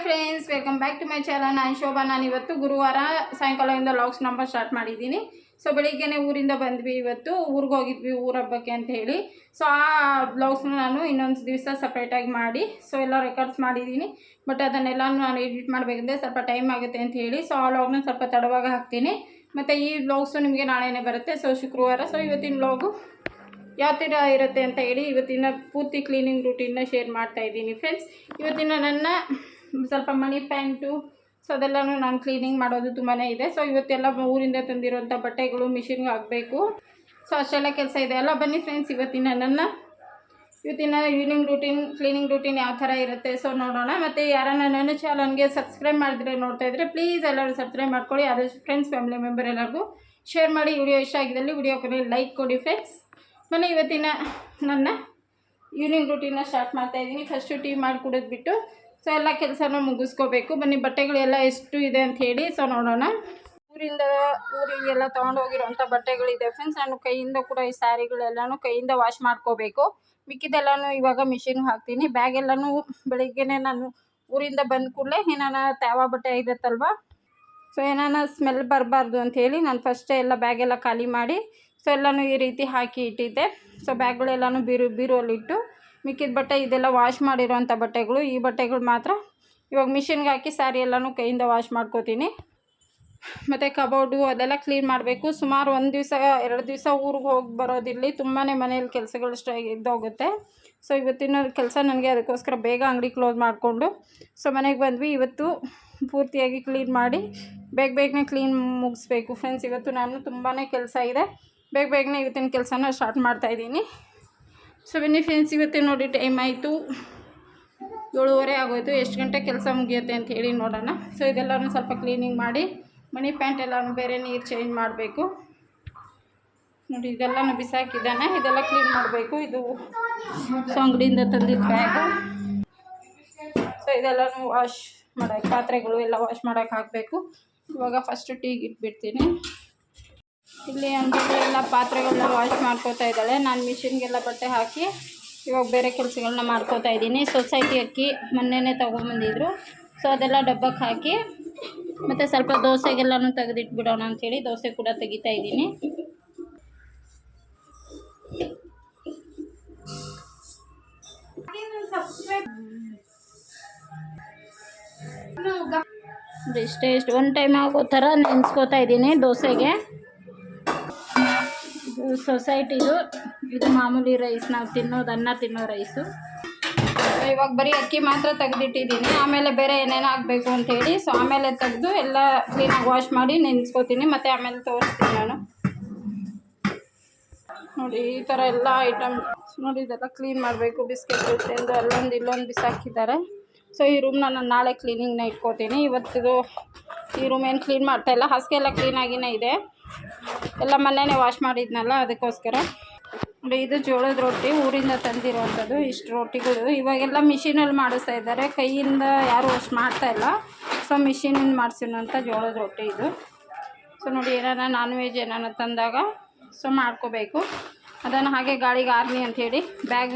Hi friends welcome back to my channel ನಾನು ಶೋಭಾ. ನಾನು ಇವತ್ತು ಗುರುವಾರ ಸಾಯಂಕಾಲದಿಂದ ಲಾಕ್ಸ್ ನಂಬರ್ ಸ್ಟಾರ್ಟ್ ಮಾಡಿದ್ದೀನಿ. ಸೊ ಬೆಳಿಗ್ಗೆನೆ ಊರಿಂದ ಬಂದ್ವಿ ಇವತ್ತು. ಊರಿಗೆ ಹೋಗಿದ್ವಿ, ಊರ ಹಬ್ಬಕ್ಕೆ ಅಂತ ಹೇಳಿ. ಸೊ ಆ ಬ್ಲೌಸ್ನ ನಾನು ಇನ್ನೊಂದು ದಿವಸ ಸಪ್ರೇಟಾಗಿ ಮಾಡಿ ಸೊ ಎಲ್ಲ ರೆಕಾರ್ಡ್ಸ್ ಮಾಡಿದ್ದೀನಿ. ಬಟ್ ಅದನ್ನೆಲ್ಲ ನಾನು ಎಡಿಟ್ ಮಾಡಬೇಕಂದ್ರೆ ಸ್ವಲ್ಪ ಟೈಮ್ ಆಗುತ್ತೆ ಅಂತ ಹೇಳಿ ಸೊ ಆ ಲಾಗ್ನ ಸ್ವಲ್ಪ ತಡವಾಗಿ ಹಾಕ್ತೀನಿ. ಮತ್ತು ಈ ಬ್ಲೌಗ್ಸು ನಿಮಗೆ ನಾಳೆನೇ ಬರುತ್ತೆ ಸೊ ಶುಕ್ರವಾರ. ಸೊ ಇವತ್ತಿನ ಬ್ಲಾಗು ಯಾವ ಥರ ಇರುತ್ತೆ ಅಂತ ಹೇಳಿ ಇವತ್ತಿನ ಪೂರ್ತಿ ಕ್ಲೀನಿಂಗ್ ರೂಟೀನ್ನ ಶೇರ್ ಮಾಡ್ತಾ ಇದ್ದೀನಿ ಫ್ರೆಂಡ್ಸ್ ಇವತ್ತಿನ ನನ್ನ ಸ್ವಲ್ಪ ಮನಿ ಪ್ಯಾಂಟು, ಸೊ ಅದೆಲ್ಲನೂ ನಾನು ಕ್ಲೀನಿಂಗ್ ಮಾಡೋದು ತುಂಬಾ ಇದೆ. ಸೊ ಇವತ್ತೆಲ್ಲ ಊರಿಂದ ತಂದಿರೋಂಥ ಬಟ್ಟೆಗಳು ಮಿಷಿನ್ಗೆ ಹಾಕಬೇಕು. ಸೊ ಅಷ್ಟೆಲ್ಲ ಕೆಲಸ ಇದೆ. ಅಲ್ಲ, ಬನ್ನಿ ಫ್ರೆಂಡ್ಸ್ ಇವತ್ತಿನ ನನ್ನ, ಇವತ್ತಿನ ಈವ್ನಿಂಗ್ ರೂಟೀನ್ ಕ್ಲೀನಿಂಗ್ ರೂಟೀನ್ ಯಾವ ಥರ ಇರುತ್ತೆ? ಸೊ ನೋಡೋಣ. ಮತ್ತು ಯಾರನ್ನ ನನ್ನ ಚಾನಲ್ಗೆ ಸಬ್ಸ್ಕ್ರೈಬ್ ಮಾಡಿದ್ರೆ ನೋಡ್ತಾ ಇದ್ದರೆ ಪ್ಲೀಸ್ ಎಲ್ಲರೂ ಸಬ್ಸ್ಕ್ರೈಬ್ ಮಾಡ್ಕೊಳ್ಳಿ. ಆದಷ್ಟು ಫ್ರೆಂಡ್ಸ್ ಫ್ಯಾಮಿಲಿ ಮೆಂಬರ್ ಎಲ್ಲರಿಗೂ ಶೇರ್ ಮಾಡಿ. ವಿಡಿಯೋ ಇಷ್ಟ ಆಗಿದ್ದಲ್ಲಿ ವಿಡಿಯೋ ಕೊಡಿ ಲೈಕ್ ಕೊಡಿ ಫ್ರೆಂಡ್ಸ್ ಮನೆ ಇವತ್ತಿನ ನನ್ನ. ಈವ್ನಿಂಗ್ ರೂಟೀನ ಸ್ಟಾರ್ಟ್ ಮಾಡ್ತಾ ಇದ್ದೀನಿ. ಫಸ್ಟು ಟೀ ಮಾಡಿ ಕುಡಿದ್ಬಿಟ್ಟು ಸೊ ಎಲ್ಲ ಕೆಲಸನೂ ಮುಗಿಸ್ಕೋಬೇಕು. ಬನ್ನಿ, ಬಟ್ಟೆಗಳೆಲ್ಲ ಎಷ್ಟು ಇದೆ ಅಂತ ಹೇಳಿ ಸೊ ನೋಡೋಣ. ಊರಿಂದ, ಊರಿಗೆಲ್ಲ ತೊಗೊಂಡೋಗಿರೋಂಥ ಬಟ್ಟೆಗಳಿದೆ ಫ್ರೆಂಡ್ಸ್ ನಾನು ಕೈಯಿಂದ ಕೂಡ ಈ ಸ್ಯಾರಿಗಳೆಲ್ಲನೂ ಕೈಯಿಂದ ವಾಶ್ ಮಾಡ್ಕೋಬೇಕು. ಮಿಕ್ಕಿದೆಲ್ಲನೂ ಇವಾಗ ಮಿಷಿನ್ಗೆ ಹಾಕ್ತೀನಿ. ಬ್ಯಾಗ್ ಎಲ್ಲನೂ ಬೆಳಿಗ್ಗೆನೇ ನಾನು ಊರಿಂದ ಬಂದ ಕೂಡಲೇ ಏನಾನ ತ್ಯಾವ ಬಟ್ಟೆ ಇರುತ್ತಲ್ವ? ಸೊ ಏನಾನ ಸ್ಮೆಲ್ ಬರಬಾರ್ದು ಅಂಥೇಳಿ ನಾನು ಫಸ್ಟೇ ಎಲ್ಲ ಬ್ಯಾಗೆಲ್ಲ ಖಾಲಿ ಮಾಡಿ ಸೊ ಎಲ್ಲನೂ ಈ ರೀತಿ ಹಾಕಿ ಇಟ್ಟಿದ್ದೆ. ಸೊ ಬ್ಯಾಗ್ಗಳೆಲ್ಲನೂ ಬೀರು ಬೀರುವಲ್ಲಿಟ್ಟು ಮಿಕ್ಕಿದ ಬಟ್ಟೆ, ಇದೆಲ್ಲ ವಾಶ್ ಮಾಡಿರೋಂಥ ಬಟ್ಟೆಗಳು. ಈ ಬಟ್ಟೆಗಳು ಮಾತ್ರ ಇವಾಗ ಮಿಷಿನ್ಗೆ ಹಾಕಿ ಸ್ಯಾರಿ ಎಲ್ಲನೂ ಕೈಯಿಂದ ವಾಶ್ ಮಾಡ್ಕೋತೀನಿ. ಮತ್ತು ಕಬೋರ್ಡು ಅದೆಲ್ಲ ಕ್ಲೀನ್ ಮಾಡಬೇಕು. ಸುಮಾರು ಒಂದು ದಿವಸ, ಎರಡು ದಿವಸ ಊರಿಗೆ ಹೋಗಿ ಬರೋದಿರಲಿ ತುಂಬಾ ಮನೇಲಿ ಕೆಲಸಗಳು ಸ್ಟ ಇದ್ದೋಗುತ್ತೆ. ಸೊ ಇವತ್ತಿನ ಕೆಲಸ ನನಗೆ ಅದಕ್ಕೋಸ್ಕರ ಬೇಗ ಅಂಗಡಿ ಕ್ಲೋಸ್ ಮಾಡಿಕೊಂಡು, ಸೊ ಮನೆಗೆ ಬಂದ್ವಿ. ಇವತ್ತು ಪೂರ್ತಿಯಾಗಿ ಕ್ಲೀನ್ ಮಾಡಿ ಬೇಗ ಬೇಗನೆ ಕ್ಲೀನ್ ಮುಗಿಸ್ಬೇಕು. ಫ್ರೆಂಡ್ಸ್, ಇವತ್ತು ನಾನು ತುಂಬಾ ಕೆಲಸ ಇದೆ. ಬೇಗ ಬೇಗನೆ ಇವತ್ತಿನ ಕೆಲಸನ ಸ್ಟಾರ್ಟ್ ಮಾಡ್ತಾಯಿದ್ದೀನಿ ಸೊ ಬನ್ನಿ ಫ್ರೆಂಡ್ಸ್ ಇವತ್ತೇ ನೋಡಿ ಟೈಮ್ ಆಯಿತು. ಏಳುವರೆ ಆಗೋಯ್ತು. ಎಷ್ಟು ಗಂಟೆ ಕೆಲಸ ಮುಗಿಯುತ್ತೆ ಅಂತ ಹೇಳಿ ನೋಡೋಣ. ಸೊ ಇದೆಲ್ಲನೂ ಸ್ವಲ್ಪ ಕ್ಲೀನಿಂಗ್ ಮಾಡಿ, ಮನಿ ಪ್ಯಾಂಟ್ ಎಲ್ಲನೂ ಬೇರೆ ನೀರು ಚೇಂಜ್ ಮಾಡಬೇಕು. ನೋಡಿ, ಇದೆಲ್ಲನೂ ಬಿಸಾಕಿದ್ದಾನೆ. ಇದೆಲ್ಲ ಕ್ಲೀನ್ ಮಾಡಬೇಕು. ಇದು ಸೊ ಅಂಗಡಿಯಿಂದ ತಂದಿದ್ದ ಬ್ಯಾಗು ಸೊ ಇದೆಲ್ಲನೂ ವಾಶ್ ಮಾಡೋಕ್ಕೆ ಪಾತ್ರೆಗಳು ಎಲ್ಲ ವಾಶ್ ಮಾಡೋಕ್ಕೆ ಹಾಕಬೇಕು. ಇವಾಗ ಫಸ್ಟು ಟೀಗೆ ಇಟ್ಬಿಡ್ತೀನಿ. ಇಲ್ಲಿ ಅಂಗಡಿ ಎಲ್ಲ ಪಾತ್ರೆಗಳನ್ನ ವಾಶ್ ಮಾಡ್ಕೋತಾ ಇದ್ದಾಳೆ ನಾನು ಮಿಷಿನ್ಗೆಲ್ಲ ಬಟ್ಟೆ ಹಾಕಿ ಇವಾಗ ಬೇರೆ ಕೆಲಸಗಳನ್ನ ಮಾಡ್ಕೋತಾ ಇದ್ದೀನಿ ಸೊಸೈಟಿ ಅಕ್ಕಿ ಮೊನ್ನೆನೇ ತೊಗೊಂಬಂದಿದ್ರು ಸೊ ಅದೆಲ್ಲ ಡಬ್ಬಕ್ಕೆ ಹಾಕಿ ಮತ್ತು ಸ್ವಲ್ಪ ದೋಸೆಗೆಲ್ಲನೂ ತೆಗೆದಿಟ್ಬಿಡೋಣ ಅಂಥೇಳಿ ದೋಸೆ ಕೂಡ ತೆಗಿತಾ ಇದ್ದೀನಿ ಇಷ್ಟೇ ಇಷ್ಟು ಒನ್ ಟೈಮ್ ಆಗೋ ಥರ ನೆನೆಸ್ಕೋತಾ ಇದ್ದೀನಿ ದೋಸೆಗೆ ಸೊಸೈಟಿದು ಇದು ಮಾಮೂಲಿ ರೈಸ್, ನಾವು ತಿನ್ನೋದು ಅನ್ನ ತಿನ್ನೋ ರೈಸು. ಇವಾಗ ಬರೀ ಅಕ್ಕಿ ಮಾತ್ರ ತೆಗೆದಿಟ್ಟಿದ್ದೀನಿ ಆಮೇಲೆ ಬೇರೆ ಏನೇನು ಆಗಬೇಕು ಅಂಥೇಳಿ ಸೊ ಆಮೇಲೆ ತೆಗೆದು ಎಲ್ಲ ಕ್ಲೀನಾಗಿ ವಾಶ್ ಮಾಡಿ ನೆನೆಸ್ಕೋತೀನಿ, ಮತ್ತು ಆಮೇಲೆ ತೋರಿಸ್ತೀನಿ ನಾನು. ನೋಡಿ, ಈ ಥರ ಎಲ್ಲ ಐಟಮ್ ನೋಡಿ, ಇದೆಲ್ಲ ಕ್ಲೀನ್ ಮಾಡಬೇಕು, ಬಿಸ್ಕೆಟ್ ಬಿಸ್ಕೆಂದು ಅಲ್ಲೊಂದು ಇಲ್ಲೊಂದು ಬಿಸಾಕಿದ್ದಾರೆ. ಸೊ ಈ ರೂಮ್ನ ನಾನು ನಾಳೆ ಕ್ಲೀನಿಂಗ್ನ ಇಟ್ಕೋತೀನಿ. ಇವತ್ತಿದು ಈ ರೂಮ್ ಏನು ಕ್ಲೀನ್ ಮಾಡ್ತಾ ಇಲ್ಲ ಹಾಸಿಗೆ ಎಲ್ಲ ಕ್ಲೀನಾಗಿನೇ ಇದೆ. ಎಲ್ಲ ಮೊನ್ನೆನೇ ವಾಶ್ ಮಾಡಿದ್ನಲ್ಲ, ಅದಕ್ಕೋಸ್ಕರ. ಇದು ಜೋಳದ ರೊಟ್ಟಿ, ಊರಿಂದ ತಂದಿರುವಂಥದ್ದು ಇಷ್ಟು ರೊಟ್ಟಿಗಳು. ಇವಾಗೆಲ್ಲ ಮಿಷಿನಲ್ಲಿ ಮಾಡಿಸ್ತಾ ಇದ್ದಾರೆ. ಕೈಯಿಂದ ಯಾರೂ ವಾಶ್ ಮಾಡ್ತಾ ಇಲ್ಲ. ಸೊ ಮಿಷಿನಿಂದ ಮಾಡಿಸಿರೋಂಥ ಜೋಳದ ರೊಟ್ಟಿ ಇದು. ಸೊ ನೋಡಿ ಏನಾರ ನಾನ್ ವೆಜ್ ಏನಾರ ತಂದಾಗ ಸೊ ಮಾಡ್ಕೋಬೇಕು. ಅದನ್ನು ಹಾಗೆ ಗಾಳಿಗೆ ಆರ್ನಿ ಅಂಥೇಳಿ ಬ್ಯಾಗ್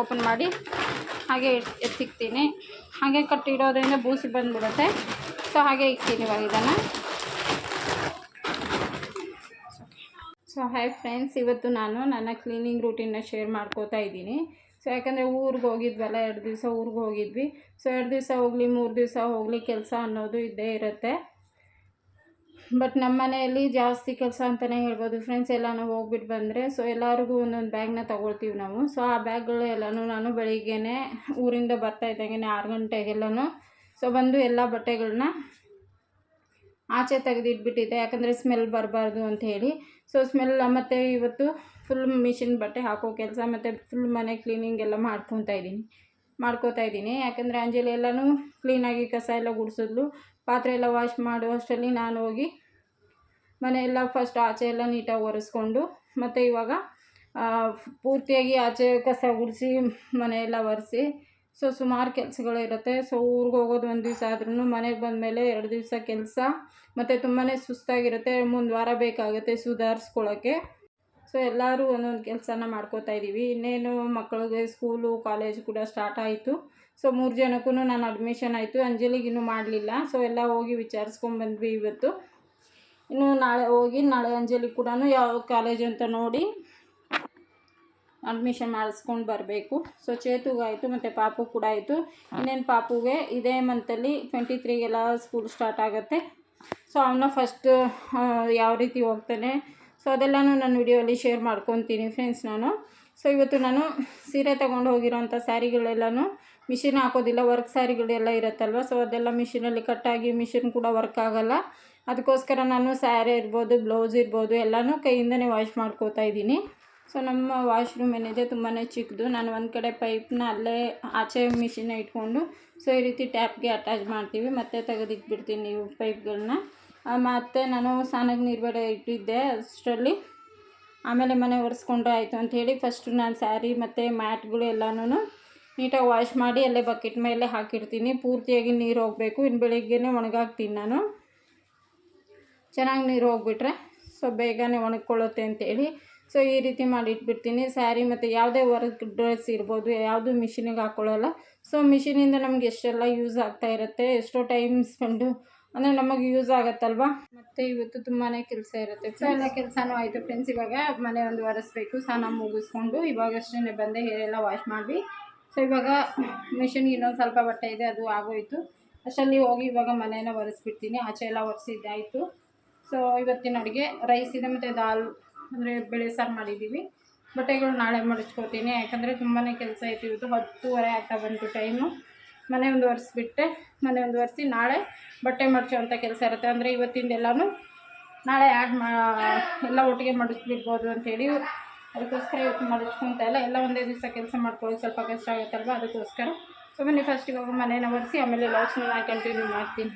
ಓಪನ್ ಮಾಡಿ ಹಾಗೆ ಎತ್ತಿಕ್ತೀನಿ. ಹಾಗೆ ಕಟ್ಟಿಡೋದ್ರಿಂದ ಬೂಸಿ ಬಂದುಬಿಡುತ್ತೆ. ಸೊ ಹಾಗೆ ಇಕ್ತೀನಿ ಇವಾಗ ಇದನ್ನು. ಸೊ ಹಾಯ್ ಫ್ರೆಂಡ್ಸ್, ಇವತ್ತು ನಾನು ನನ್ನ ಕ್ಲೀನಿಂಗ್ ರೂಟೀನ್ನ ಶೇರ್ ಮಾಡ್ಕೋತಾ ಇದ್ದೀನಿ. ಸೊ ಯಾಕಂದರೆ ಊರಿಗೆ ಹೋಗಿದ್ವಲ್ಲ, ಎರಡು ದಿವಸ ಊರಿಗೆ ಹೋಗಿದ್ವಿ. ಸೊ ಎರಡು ದಿವಸ ಹೋಗಲಿ, ಮೂರು ದಿವಸ ಹೋಗಲಿ ಕೆಲಸ ಅನ್ನೋದು ಇದ್ದೇ ಇರುತ್ತೆ. ಬಟ್ ನಮ್ಮ ಮನೆಯಲ್ಲಿ ಜಾಸ್ತಿ ಕೆಲಸ ಅಂತಲೇ ಹೇಳ್ಬೋದು. ಫ್ರೆಂಡ್ಸ್ ಎಲ್ಲ ನಾವು ಹೋಗ್ಬಿಟ್ಟು ಬಂದರೆ ಸೊ ಎಲ್ಲರಿಗೂ ಒಂದೊಂದು ಬ್ಯಾಗ್ನ ತೊಗೊಳ್ತೀವಿ ನಾವು. ಸೊ ಆ ಬ್ಯಾಗ್ಗಳು ಎಲ್ಲನೂ ನಾನು ಬೆಳಿಗ್ಗೆನೇ ಊರಿಂದ ಬರ್ತಾ ಇದ್ದಂಗೆ ಆರು ಗಂಟೆಗೆಲ್ಲನೂ. ಸೊ ಬಂದು ಎಲ್ಲ ಬಟ್ಟೆಗಳನ್ನ ಆಚೆ ತೆಗೆದಿಟ್ಬಿಟ್ಟಿದ್ದೆ ಯಾಕಂದರೆ ಸ್ಮೆಲ್ ಬರಬಾರ್ದು ಅಂತ ಹೇಳಿ. ಸೊ ಸ್ಮೆಲ್ ಮತ್ತು ಇವತ್ತು ಫುಲ್ ಮಿಷಿನ್ ಬಟ್ಟೆ ಹಾಕೋ ಕೆಲಸ, ಮತ್ತು ಫುಲ್ ಮನೆ ಕ್ಲೀನಿಂಗ್ ಎಲ್ಲ ಮಾಡ್ಕೊತಾ ಇದ್ದೀನಿ. ಮಾಡ್ಕೋತಾ ಇದ್ದೀನಿ. ಯಾಕಂದರೆ ಅಂಜಲಿ ಎಲ್ಲನೂ ಕ್ಲೀನಾಗಿ ಕಸ ಎಲ್ಲ ಗುಡಿಸಿದ್ಲು. ಪಾತ್ರೆ ಎಲ್ಲ ವಾಶ್ ಮಾಡುವಷ್ಟರಲ್ಲಿ ನಾನು ಹೋಗಿ ಮನೆಯೆಲ್ಲ ಫಸ್ಟ್ ಆಚೆ ಎಲ್ಲ ನೀಟಾಗಿ ಒರೆಸ್ಕೊಂಡು, ಮತ್ತು ಇವಾಗ ಪೂರ್ತಿಯಾಗಿ ಆಚೆ ಕಸ ಗುಡಿಸಿ ಮನೆಯೆಲ್ಲ ಒರೆಸಿ ಸೊ ಸುಮಾರು ಕೆಲಸಗಳು ಇರುತ್ತೆ. ಸೊ ಊರಿಗೆ ಹೋಗೋದು ಒಂದು ದಿವಸ ಆದ್ರೂ ಮನೆಗೆ ಬಂದಮೇಲೆ ಎರಡು ದಿವಸ ಕೆಲಸ. ಮತ್ತು ತುಂಬಾ ಸುಸ್ತಾಗಿರುತ್ತೆ. ಮುಂದೆ ವಾರ ಬೇಕಾಗುತ್ತೆ ಸುಧಾರಿಸ್ಕೊಳ್ಳೋಕ್ಕೆ ಸೊ ಎಲ್ಲರೂ ಒಂದೊಂದು ಕೆಲಸನ ಮಾಡ್ಕೋತಾ ಇದ್ದೀವಿ ಇನ್ನೇನು ಮಕ್ಕಳಿಗೆ ಸ್ಕೂಲು, ಕಾಲೇಜ್ ಕೂಡ ಸ್ಟಾರ್ಟ್ ಆಯಿತು. ಸೊ ಮೂರು ಜನಕ್ಕೂ ನಾನು ಅಡ್ಮಿಷನ್ ಆಯಿತು. ಅಂಜಲಿಗೆ ಇನ್ನೂ ಮಾಡಲಿಲ್ಲ. ಸೊ ಎಲ್ಲ ಹೋಗಿ ವಿಚಾರಿಸ್ಕೊಂಬಂದ್ವಿ ಇವತ್ತು. ಇನ್ನು ನಾಳೆ ಹೋಗಿ ನಾಳೆ ಅಂಜಲಿ ಕೂಡ ಯಾವ ಕಾಲೇಜ್ ಅಂತ ನೋಡಿ ಅಡ್ಮಿಷನ್ ಮಾಡಿಸ್ಕೊಂಡು ಬರಬೇಕು. ಸೊ ಚೇತುಗಾಯಿತು ಮತ್ತು ಪಾಪು ಕೂಡ ಆಯಿತು. ಇನ್ನೇನು ಪಾಪುಗೆ ಇದೇ ಮಂತಲ್ಲಿ ಟ್ವೆಂಟಿ ತ್ರೀಗೆಲ್ಲ ಸ್ಕೂಲ್ ಸ್ಟಾರ್ಟ್ ಆಗುತ್ತೆ. ಸೊ ಅವನ್ನ ಫಸ್ಟ್ ಯಾವ ರೀತಿ ಹೋಗ್ತಾನೆ? ಸೊ ಅದೆಲ್ಲನೂ ನಾನು ವಿಡಿಯೋಲಿ ಶೇರ್ ಮಾಡ್ಕೊತೀನಿ ಫ್ರೆಂಡ್ಸ್ ನಾನು. ಸೊ ಇವತ್ತು ನಾನು ಸೀರೆ ತೊಗೊಂಡು ಹೋಗಿರೋಂಥ ಸ್ಯಾರಿಗಳೆಲ್ಲನೂ ಮಿಷಿನ್ ಹಾಕೋದಿಲ್ಲ ವರ್ಕ್ ಸ್ಯಾರಿಗಳೆಲ್ಲ ಇರುತ್ತಲ್ವ? ಸೊ ಅದೆಲ್ಲ ಮಿಷಿನಲ್ಲಿ ಕಟ್ಟಾಗಿ ಮಿಷಿನ್ ಕೂಡ ವರ್ಕ್ ಆಗೋಲ್ಲ. ಅದಕ್ಕೋಸ್ಕರ ನಾನು ಸ್ಯಾರಿ ಇರ್ಬೋದು ಬ್ಲೌಸ್ ಇರ್ಬೋದು, ಎಲ್ಲನೂ ಕೈಯಿಂದನೇ ವಾಶ್ ಮಾಡ್ಕೋತಾ ಇದ್ದೀನಿ. ಸೊ ನಮ್ಮ ವಾಶ್ರೂಮ್ ಏನಿದೆ ತುಂಬಾ ಚಿಕ್ಕದು. ನಾನು ಒಂದು ಕಡೆ ಪೈಪ್ನ ಅಲ್ಲೇ ಆಚೆ ಮಿಷಿನ ಇಟ್ಕೊಂಡು ಸೊ ಈ ರೀತಿ ಟ್ಯಾಪ್ಗೆ ಅಟ್ಯಾಚ್ ಮಾಡ್ತೀವಿ. ಮತ್ತೆ ತೆಗೆದಿಟ್ಬಿಡ್ತೀನಿ ಪೈಪ್ಗಳನ್ನ ಮತ್ತು ನಾನು ಸ್ನಾನಕ್ಕೆ ನೀರು ಬೇಡ ಇಟ್ಟಿದ್ದೆ ಅಷ್ಟರಲ್ಲಿ. ಆಮೇಲೆ ಮನೆ ಒರೆಸ್ಕೊಂಡ್ರೆ ಆಯಿತು ಅಂಥೇಳಿ ಫಸ್ಟು ನಾನು ಸ್ಯಾರಿ ಮತ್ತು ಮ್ಯಾಟ್ಗಳು ಎಲ್ಲನೂ ನೀಟಾಗಿ ವಾಶ್ ಮಾಡಿ ಅಲ್ಲೇ ಬಕೆಟ್ ಮೇಲೆ ಹಾಕಿರ್ತೀನಿ. ಪೂರ್ತಿಯಾಗಿ ನೀರು ಹೋಗಬೇಕು. ಇನ್ನು ಬೆಳಿಗ್ಗೆನೇ ಒಣಗಾಕ್ತೀನಿ ನಾನು. ಚೆನ್ನಾಗಿ ನೀರು ಹೋಗ್ಬಿಟ್ರೆ. ಸೊ ಬೇಗನೆ ಒಣಗ್ಕೊಳ್ಳುತ್ತೆ ಅಂತೇಳಿ. ಸೊ ಈ ರೀತಿ ಮಾಡಿ ಇಟ್ಬಿಡ್ತೀನಿ ಸ್ಯಾರಿ ಮತ್ತು ಯಾವುದೇ ವರ್ಕ್ ಡ್ರೆಸ್ ಇರ್ಬೋದು, ಯಾವುದು ಮಿಷಿನಿಗೆ ಹಾಕ್ಕೊಳ್ಳೋಲ್ಲ ಸೊ ಮಿಷಿನಿಂದ ನಮ್ಗೆ ಎಷ್ಟೆಲ್ಲ ಯೂಸ್ ಆಗ್ತಾ ಇರುತ್ತೆ, ಎಷ್ಟೋ ಟೈಮ್ ಸ್ಪೆಂಡು ಅಂದರೆ ನಮಗೆ ಯೂಸ್ ಆಗುತ್ತಲ್ವ? ಮತ್ತು ಇವತ್ತು ತುಂಬಾ ಕೆಲಸ ಇರುತ್ತೆ. ಸೊ ಎಲ್ಲ ಕೆಲಸನೂ ಆಯಿತು ಫ್ರೆಂಡ್ಸ್ ಇವಾಗ. ಮನೆ ಒಂದು ಒರೆಸ್ಬೇಕು ಸ್ನಾನ ಮುಗಿಸ್ಕೊಂಡು ಇವಾಗಷ್ಟೇ ಬಂದೆ ಹೇರೆಲ್ಲ ವಾಶ್ ಮಾಡಿ. ಸೊ ಇವಾಗ ಮಿಷಿನ್ಗೆ ಇನ್ನೊಂದು ಸ್ವಲ್ಪ ಬಟ್ಟೆ ಇದೆ, ಅದು ಆಗೋಯಿತು. ಅಷ್ಟಲ್ಲಿ ಹೋಗಿ ಇವಾಗ ಮನೆಯನ್ನು ಒರೆಸ್ಬಿಡ್ತೀನಿ. ಆಚೆ ಎಲ್ಲ ಒರೆಸಿದ್ದಾಯಿತು. ಸೊ ಇವತ್ತಿನ ಅಡುಗೆ ರೈಸ್ ಇದೆ ಮತ್ತು ದಾಲ್, ಅಂದರೆ ಬೇಳೆ ಸಾರು ಮಾಡಿದ್ದೀವಿ. ಬಟ್ಟೆಗಳು ನಾಳೆ ಮಡಚ್ಕೋತೀನಿ ಯಾಕಂದರೆ ತುಂಬಾ ಕೆಲಸ ಐತಿ ಇವತ್ತು ಹತ್ತುವರೆ ಆಗ್ತಾ ಬಂತು ಟೈಮು ಮನೆ ಒಂದು ಒರೆಸ್ಬಿಟ್ಟೆ. ಮನೆ ಒಂದು ಒರೆಸಿ ನಾಳೆ ಬಟ್ಟೆ ಮಡಚೋವಂಥ ಕೆಲಸ ಇರುತ್ತೆ. ಅಂದರೆ ಇವತ್ತಿಂದೆಲ್ಲನೂ ನಾಳೆ ಆ್ಯಡ್ ಮಾ, ಎಲ್ಲ ಒಟ್ಟಿಗೆ ಮಡಚ್ಬಿಡ್ಬೋದು ಅಂತೇಳಿ ಅದಕ್ಕೋಸ್ಕರ ಇವತ್ತು ಮಡಚ್ಕೊತಾ ಇಲ್ಲ. ಎಲ್ಲ ಒಂದೇ ದಿವಸ ಕೆಲಸ ಮಾಡ್ಕೊಳ್ಳೋದು ಸ್ವಲ್ಪ ಕಷ್ಟ ಆಗುತ್ತಲ್ವ? ಅದಕ್ಕೋಸ್ಕರ. ಸೊ ಬನ್ನಿ ಫಸ್ಟ್ ಇವಾಗ ಮನೇನ ಒರೆಸಿ, ಆಮೇಲೆ ಲೌಚ್ನ ಕಂಟಿನ್ಯೂ ಮಾಡ್ತೀನಿ.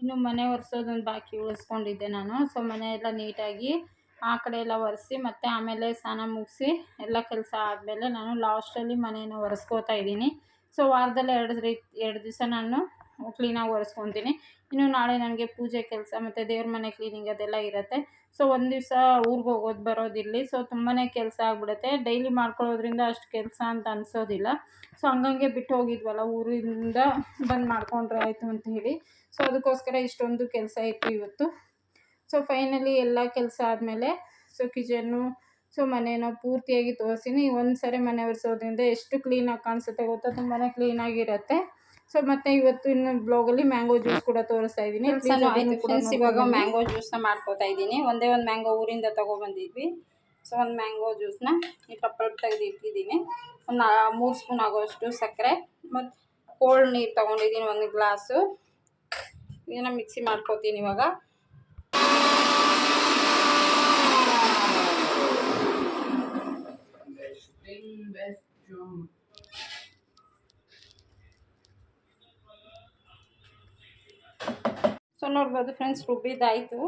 ಇನ್ನು ಮನೆ ಒರೆಸೋದೊಂದು ಬಾಕಿ ಉಳಿಸ್ಕೊಂಡಿದ್ದೆ ನಾನು. ಸೊ ಮನೆ ಎಲ್ಲ ನೀಟಾಗಿ ಆ ಕಡೆ ಎಲ್ಲ ಒರೆಸಿ, ಮತ್ತು ಆಮೇಲೆ ಸ್ನಾನ ಮುಗಿಸಿ ಎಲ್ಲ ಕೆಲಸ ಆದಮೇಲೆ ನಾನು ಲಾಸ್ಟಲ್ಲಿ ಮನೆಯನ್ನು ಒರೆಸ್ಕೋತಾ ಇದ್ದೀನಿ. ಸೊ ವಾರದಲ್ಲಿ ಎರಡು ರೀ, ಎರಡು ದಿವಸ ನಾನು ಕ್ಲೀನಾಗಿ ಒರೆಸ್ಕೊತೀನಿ. ಇನ್ನು ನಾಳೆ ನನಗೆ ಪೂಜೆ ಕೆಲಸ, ಮತ್ತು ದೇವ್ರ ಮನೆ ಕ್ಲೀನಿಂಗ್ ಅದೆಲ್ಲ ಇರುತ್ತೆ. ಸೊ, ಒಂದು ದಿವಸ ಊರಿಗೆ ಹೋಗೋದು ಬರೋದಿರಲಿ ಸೊ ತುಂಬಾ ಕೆಲಸ ಆಗ್ಬಿಡುತ್ತೆ. ಡೈಲಿ ಮಾಡ್ಕೊಳ್ಳೋದ್ರಿಂದ ಅಷ್ಟು ಕೆಲಸ ಅಂತ ಅನಿಸೋದಿಲ್ಲ. ಸೊ, ಹಂಗಂಗೆ ಬಿಟ್ಟು ಹೋಗಿದ್ವಲ್ಲ, ಊರಿಂದ ಬಂದು ಮಾಡ್ಕೊಂಡ್ರೆ ಆಯಿತು ಅಂತ ಹೇಳಿ. ಸೊ, ಅದಕ್ಕೋಸ್ಕರ ಇಷ್ಟೊಂದು ಕೆಲಸ ಇತ್ತು ಇವತ್ತು. ಸೊ, ಫೈನಲಿ ಎಲ್ಲ ಕೆಲಸ ಆದಮೇಲೆ, ಸೊ, ಕಿಚನ್ನು, ಸೊ, ಮನೇನ ಪೂರ್ತಿಯಾಗಿ ತೋರಿಸ್ತೀನಿ ಒಂದು ಸರಿ ಮನೆ ಒರೆಸೋದ್ರಿಂದ ಎಷ್ಟು ಕ್ಲೀನಾಗಿ ಕಾಣಿಸುತ್ತೆ ಗೊತ್ತಾ? ತುಂಬಾ ಕ್ಲೀನಾಗಿರುತ್ತೆ. ಸೊ ಮತ್ತೆ ಇವತ್ತು ಇನ್ನು ಬ್ಲಾಗಲ್ಲಿ ಮ್ಯಾಂಗೋ ಜ್ಯೂಸ್ ಕೂಡ ತೋರಿಸ್ತಾ ಇದ್ದೀನಿ ಫ್ರೆಂಡ್ಸ್ ಇವಾಗ ಮ್ಯಾಂಗೋ ಜ್ಯೂಸ್ನ ಮಾಡ್ಕೋತಾ ಇದ್ದೀನಿ ಒಂದೇ ಒಂದು ಮ್ಯಾಂಗೋ ಊರಿಂದ ತೊಗೊಬಂದಿದ್ವಿ ಸೊ ಒಂದು ಮ್ಯಾಂಗೋ ಜ್ಯೂಸ್ನ ಈ ಕಪ್ಪಲ್ ತೆಗೆದು ಇಟ್ಟಿದ್ದೀನಿ ಒಂದು ಮೂರು ಸ್ಪೂನ್ ಆಗೋಷ್ಟು ಸಕ್ಕರೆ ಮತ್ತು ಕೋಲ್ಡ್ ನೀರು ತೊಗೊಂಡಿದ್ದೀನಿ ಒಂದು ಗ್ಲಾಸು ಇದನ್ನ ಮಿಕ್ಸಿ ಮಾಡ್ಕೋತೀನಿ ಇವಾಗ ನೋಡ್ಬೋದು ಫ್ರೆಂಡ್ಸ್ ರುಬ್ಬಿದಾಯಿತು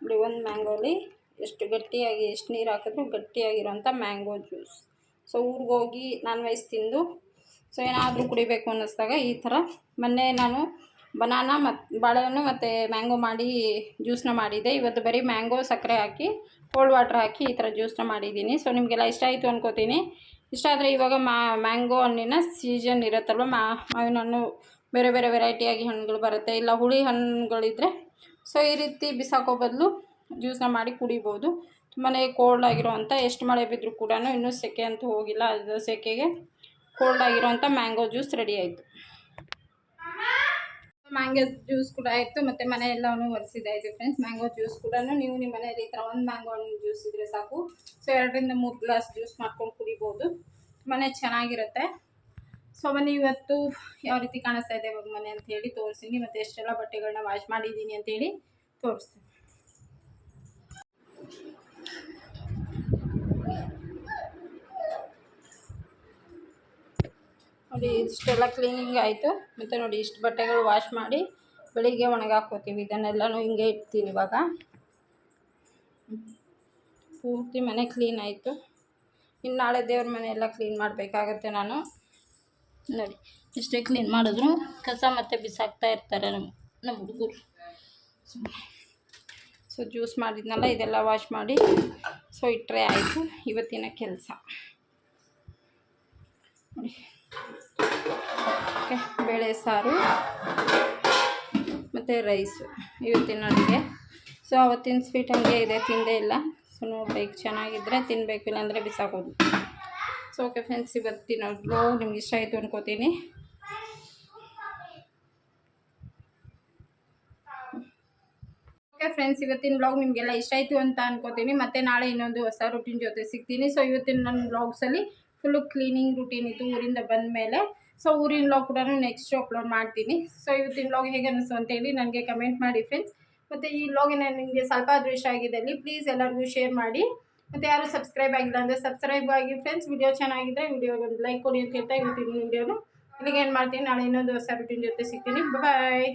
ನೋಡಿ, ಒಂದು ಮ್ಯಾಂಗೋಲಿ ಎಷ್ಟು ಗಟ್ಟಿಯಾಗಿ, ಎಷ್ಟು ನೀರು ಹಾಕಿದ್ರು ಗಟ್ಟಿಯಾಗಿರೋಂಥ ಮ್ಯಾಂಗೋ ಜ್ಯೂಸ್. ಸೊ ಊರಿಗೆ ಹೋಗಿ ನಾನ್ ವೆಜ್ ತಿಂದು ಸೊ ಏನಾದರೂ ಕುಡಿಬೇಕು ಅನ್ನಿಸ್ದಾಗ ಈ ಥರ. ಮೊನ್ನೆ ನಾನು ಬನಾನಾ ಮತ್ತು ಬಾಳೆಹಣ್ಣು ಮತ್ತು ಮ್ಯಾಂಗೋ ಮಾಡಿ ಜ್ಯೂಸನ್ನ ಮಾಡಿದ್ದೆ. ಇವತ್ತು ಬರೀ ಮ್ಯಾಂಗೋ, ಸಕ್ಕರೆ ಹಾಕಿ ಕೋಲ್ಡ್ ವಾಟ್ರ್ ಹಾಕಿ ಈ ಥರ ಜ್ಯೂಸನ್ನ ಮಾಡಿದ್ದೀನಿ. ಸೊ ನಿಮಗೆಲ್ಲ ಇಷ್ಟ ಆಯಿತು ಅನ್ಕೋತೀನಿ. ಇಷ್ಟ ಆದರೆ ಇವಾಗ ಮ್ಯಾಂಗೋ ಹಣ್ಣಿನ ಸೀಸನ್ ಇರುತ್ತಲ್ವ? ಮಾವಿನ ಹಣ್ಣು ಬೇರೆ ಬೇರೆ ವೆರೈಟಿಯಾಗಿ ಹಣ್ಣುಗಳು ಬರುತ್ತೆ. ಇಲ್ಲ ಹುಳಿ ಹಣ್ಣುಗಳಿದ್ರೆ ಸೊ ಈ ರೀತಿ ಬಿಸಾಕೋ ಬದಲು ಜ್ಯೂಸನ್ನ ಮಾಡಿ ಕುಡಿಬೋದು. ತುಂಬಾ ಕೋಲ್ಡ್ ಆಗಿರೋವಂಥ ಎಷ್ಟು ಮಳೆ ಬಿದ್ದರೂ ಕೂಡ ಇನ್ನೂ ಸೆಕೆ ಅಂತೂ ಹೋಗಿಲ್ಲ. ಅದು ಸೆಕೆಗೆ ಕೋಲ್ಡ್ ಆಗಿರೋವಂಥ ಮ್ಯಾಂಗೋ ಜ್ಯೂಸ್ ರೆಡಿ ಆಯಿತು. ಮ್ಯಾಂಗೋ ಜ್ಯೂಸ್ ಕೂಡ ಆಯಿತು. ಮತ್ತು ಮನೆ ಎಲ್ಲವನ್ನು ಒರೆಸಿದಾಯಿತು ಫ್ರೆಂಡ್ಸ್ ಮ್ಯಾಂಗೋ ಜ್ಯೂಸ್ ಕೂಡ ನೀವು ನಿಮ್ಮ ಮನೇಲಿ ಈ ಥರ ಒಂದು ಮ್ಯಾಂಗೋ ಹಣ್ಣು ಜ್ಯೂಸ್ ಇದ್ದರೆ ಸಾಕು. ಸೊ ಎರಡರಿಂದ ಮೂರು ಗ್ಲಾಸ್ ಜ್ಯೂಸ್ ಮಾಡ್ಕೊಂಡು ಕುಡಿಬೋದು. ಮನೆ ಚೆನ್ನಾಗಿರುತ್ತೆ. ಸೊ ಬನ್ನಿ ಇವತ್ತು ಯಾವ ರೀತಿ ಕಾಣಿಸ್ತಾ ಇದೆ ಇವಾಗ ಮನೆ ಅಂತ ಹೇಳಿ ತೋರಿಸ್ತೀನಿ. ಮತ್ತು ಎಷ್ಟೆಲ್ಲ ಬಟ್ಟೆಗಳನ್ನ ವಾಶ್ ಮಾಡಿದ್ದೀನಿ ಅಂತೇಳಿ ತೋರಿಸ್ತೀನಿ. ನೋಡಿ, ಇಷ್ಟೆಲ್ಲ ಕ್ಲೀನಿಂಗ್ ಆಯಿತು. ಮತ್ತು ನೋಡಿ, ಇಷ್ಟು ಬಟ್ಟೆಗಳು ವಾಶ್ ಮಾಡಿ ಬೆಳಿಗ್ಗೆ ಒಣಗಾಕೋತೀವಿ. ಇದನ್ನೆಲ್ಲನೂ ಹಿಂಗೆ ಇಡ್ತೀನಿ ಇವಾಗ. ಪೂರ್ತಿ ಮನೆ ಕ್ಲೀನ್ ಆಯಿತು. ಇನ್ನು ನಾಳೆ ದೇವ್ರ ಮನೆ ಎಲ್ಲ ಕ್ಲೀನ್ ಮಾಡಬೇಕಾಗತ್ತೆ ನಾನು. ನೋಡಿ ಎಷ್ಟೇ ಕ್ಲೀನ್ ಮಾಡಿದ್ರು. ಕಸ ಮತ್ತೆ ಬಿಸಾಕ್ತಾ ಇರ್ತಾರೆ ನಮ್ಮ ನಮ್ಮ ಹುಡುಗರು. ಸೊ ಜ್ಯೂಸ್ ಮಾಡಿದ್ನಲ್ಲ, ಇದೆಲ್ಲ ವಾಶ್ ಮಾಡಿ ಸೊ ಇಟ್ಟರೆ ಆಯಿತು. ಇವತ್ತಿನ ಕೆಲಸ. ನೋಡಿ. ಓಕೆ ಬೇಳೆ ಸಾರು ಮತ್ತು ರೈಸು ಇವತ್ತಿನ ಅಡುಗೆ. ಸೊ ಅವತ್ತಿನ ಸ್ವೀಟ್ ಹಂಗೆ ಇದೆ, ತಿಂದೇ ಇಲ್ಲ. ಸೊ ನೋಡ್ಬೇಕು ಚೆನ್ನಾಗಿದ್ದರೆ ತಿನ್ನಬೇಕು ಇಲ್ಲಾಂದರೆ ಬಿಸಾಕೋದು. ಸೊ ಓಕೆ ಫ್ರೆಂಡ್ಸ್ ಇವತ್ತಿನ ಬ್ಲಾಗ್ ನಿಮ್ಗೆ ಇಷ್ಟ ಆಯಿತು ಅನ್ಕೋತೀನಿ. ಓಕೆ ಫ್ರೆಂಡ್ಸ್ ಇವತ್ತಿನ ಬ್ಲಾಗ್ ನಿಮಗೆಲ್ಲ ಇಷ್ಟ ಆಯಿತು ಅಂತ ಅನ್ಕೋತೀನಿ. ಮತ್ತೆ ನಾಳೆ ಇನ್ನೊಂದು ಹೊಸ ರುಟೀನ್ ಜೊತೆ ಸಿಗ್ತೀನಿ. ಸೊ ಇವತ್ತಿನ ನನ್ನ ಬ್ಲಾಗ್ಸಲ್ಲಿ ಫುಲ್ಲು ಕ್ಲೀನಿಂಗ್ ರುಟೀನ್ ಇತ್ತು ಊರಿಂದ ಬಂದ ಮೇಲೆ ಸೊ ಊರಿನ ಬ್ಲಾಗ್ ಕೂಡ ನೆಕ್ಸ್ಟ್ ಅಪ್ಲೋಡ್ ಮಾಡ್ತೀನಿ. ಸೊ ಇವತ್ತಿನ ಬ್ಲಾಗ್ ಹೇಗೆ ಅನ್ನಿಸ್ತು ಅಂತೇಳಿ ನನಗೆ ಕಮೆಂಟ್ ಮಾಡಿ ಫ್ರೆಂಡ್ಸ್ ಮತ್ತು ಈ ಬ್ಲಾಗಿನ ನಿಮಗೆ ಸ್ವಲ್ಪ ಆದರೂ ಆಗಿದೆ ಆಗಿದ್ದಲ್ಲಿ ಪ್ಲೀಸ್ ಎಲ್ಲರಿಗೂ ಶೇರ್ ಮಾಡಿ. ಮತ್ತು ಯಾರು ಸಬ್ಸ್ಕ್ರೈಬ್ ಆಗಿಲ್ಲ ಅಂದರೆ ಸಬ್ಸ್ಕ್ರೈಬ್ ಆಗಿ ಫ್ರೆಂಡ್ಸ್ ವಿಡಿಯೋ ಚೆನ್ನಾಗಿದ್ದರೆ ವಿಡಿಯೋಗೆ ಒಂದು ಲೈಕ್ ಕೊಡಿ ಅಂತ ಹೇಳ್ತಾ ಇವತ್ತಿನ ವಿಡಿಯೋನು ಇಲ್ಲಿಗೆ ಏನು ಮಾಡ್ತೀನಿ, ನಾಳೆ ಇನ್ನೊಂದು ಹೊಸ ರುಟೀನ್ ಜೊತೆ ಸಿಗ್ತೀನಿ. ಬಾಯ್